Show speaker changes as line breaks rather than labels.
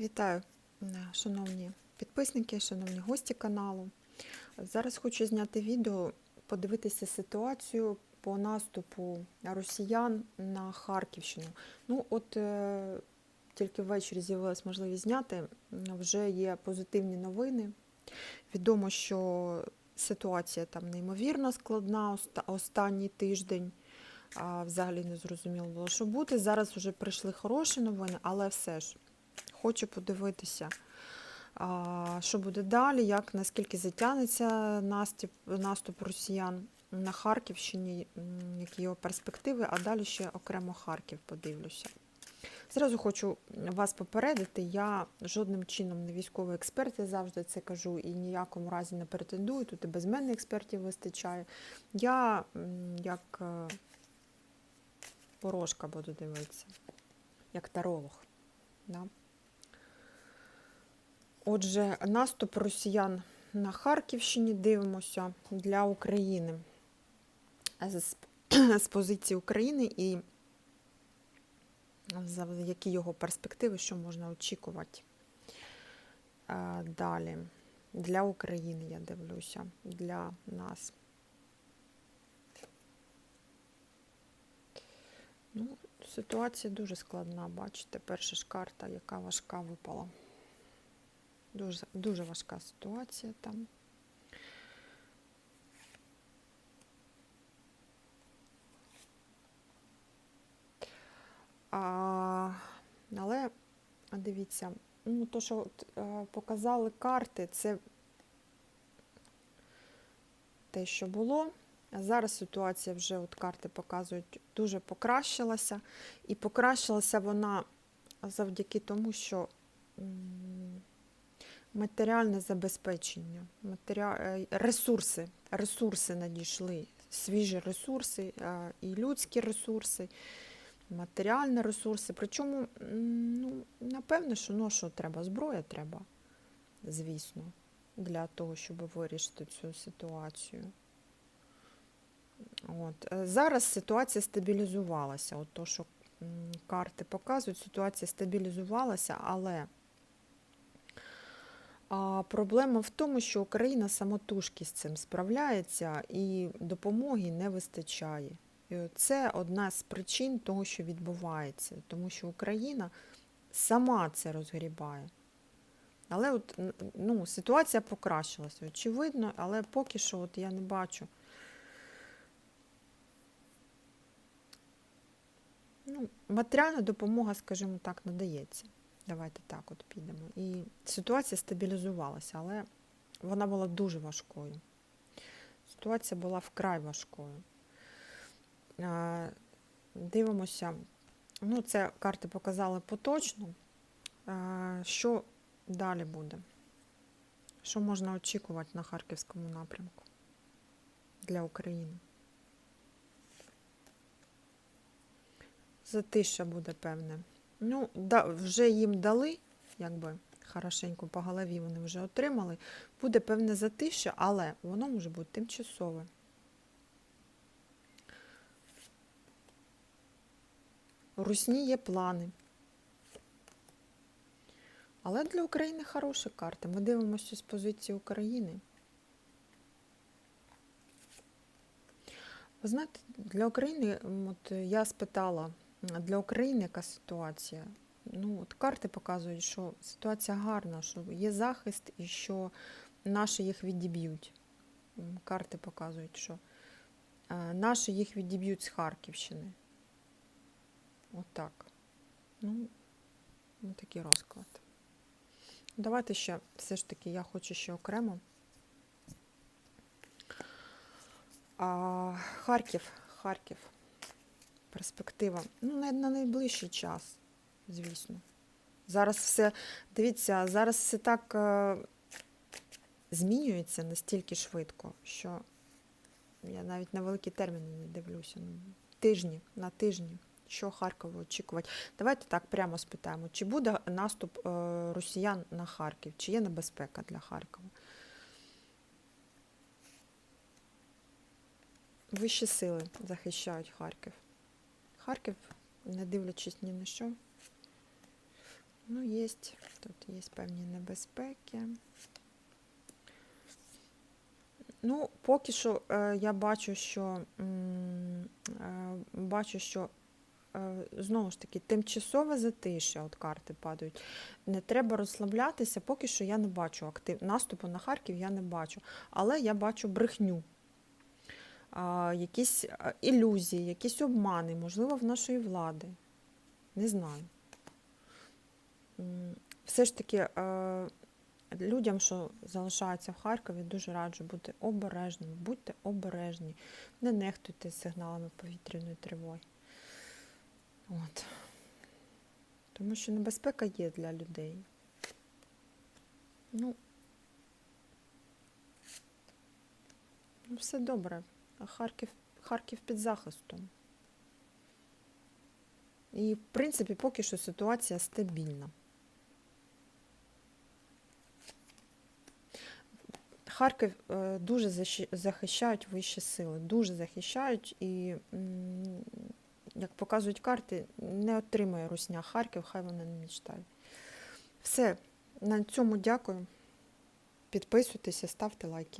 Вітаю, е, шановні підписники, шановні гості каналу. Зараз хочу зняти відео, подивитися ситуацію по наступу росіян на Харківщину. Ну, от е, тільки ввечері з'явилась можливість зняти. Вже є позитивні новини. Відомо, що ситуація там неймовірно складна оста- останній тиждень. А, взагалі не зрозуміло було, що буде. Зараз вже прийшли хороші новини, але все ж хочу подивитися, що буде далі, як наскільки затягнеться наступ, наступ росіян на Харківщині, які його перспективи, а далі ще окремо Харків подивлюся. Зразу хочу вас попередити, я жодним чином не військовий експерт, я завжди це кажу і ніякому разі не претендую. Тут і без мене експертів вистачає. Я як е, ворожка буду дивитися, як таролог. Да? Отже, наступ росіян на Харківщині дивимося для України з, з позиції України і які його перспективи, що можна очікувати Е, далі. Для України я дивлюся, для нас. Ну, ситуація дуже складна, бачите, перша ж карта, яка важка випала. Дуже, дуже важка ситуація там. А, але дивіться, ну, то, що от, е, показали карти, це те, що було. Зараз ситуація вже от карти показують дуже покращилася. І покращилася вона завдяки тому, що матеріальне забезпечення, е, ресурси, ресурси надійшли, свіжі ресурси, е, і людські ресурси, матеріальні ресурси. Причому, ну, напевно, що ну, що треба? Зброя треба, звісно, для того, щоб вирішити цю ситуацію. От. е, Зараз ситуація стабілізувалася. От то, що карти показують, ситуація стабілізувалася, але а, проблема в тому, що Україна самотужки з цим справляється і допомоги не вистачає. І це одна з причин того, що відбувається, тому що Україна сама це розгрібає. Але от, ну, ситуація покращилася, очевидно, але поки що от я не бачу. Ну, матеріальна допомога, скажімо так, надається. Давайте так от підемо. І ситуація стабілізувалася, але вона була дуже важкою. Ситуація була вкрай важкою. Дивимося. Ну, це карти показали поточно. Що далі буде? Що можна очікувати на Харківському напрямку для України? Затища буде певне. Ну, да, вже їм дали, якби хорошенько по голові вони вже отримали. Буде певне затища, але воно може бути тимчасове. У Русні є плани. Але для України хороші карти. Ми дивимося з позиції України. Ви знаєте, для України, от я спитала, для України яка ситуація? Ну, от карти показують, що ситуація гарна, що є захист і що наші їх відіб'ють. Карти показують, що е, наші їх відіб'ють з Харківщини. Отак. Ну, ну, такий розклад. Давайте ще, все ж таки, я хочу ще окремо. А, Харків, Харків. Перспектива. Ну, на, на найближчий час, звісно. Зараз все, дивіться, зараз все так е, змінюється настільки швидко, що я навіть на великі терміни не дивлюся. Ну, тижні, на тижні. Що Харкову очікувати? Давайте так прямо спитаємо, чи буде наступ е, росіян на Харків, чи є небезпека для Харкова? Вищі сили захищають Харків. Харків, не дивлячись ні на що, Ну, є, тут є певні небезпеки. Ну, поки що е, я бачу, що е, бачу, що е, знову ж таки тимчасове затишя, от карти падають. Не треба розслаблятися, поки що я не бачу актив... наступу на Харків, я не бачу. Але я бачу брехню. Якісь ілюзії, якісь обмани, можливо, в нашої влади. Не знаю. Все ж таки, людям, що залишаються в Харкові, дуже раджу бути обережними. Будьте обережні, не нехтуйте сигналами повітряної тривоги. От. Тому що небезпека є для людей. Ну, ну все добре. Харків, Харків під захистом. І, в принципі, поки що ситуація стабільна. Харків е, дуже захищають вищі сили, дуже захищають і, як показують карти, не отримає Русня Харків, хай вона не мечтає. Все, на цьому дякую. Підписуйтеся, ставте лайки.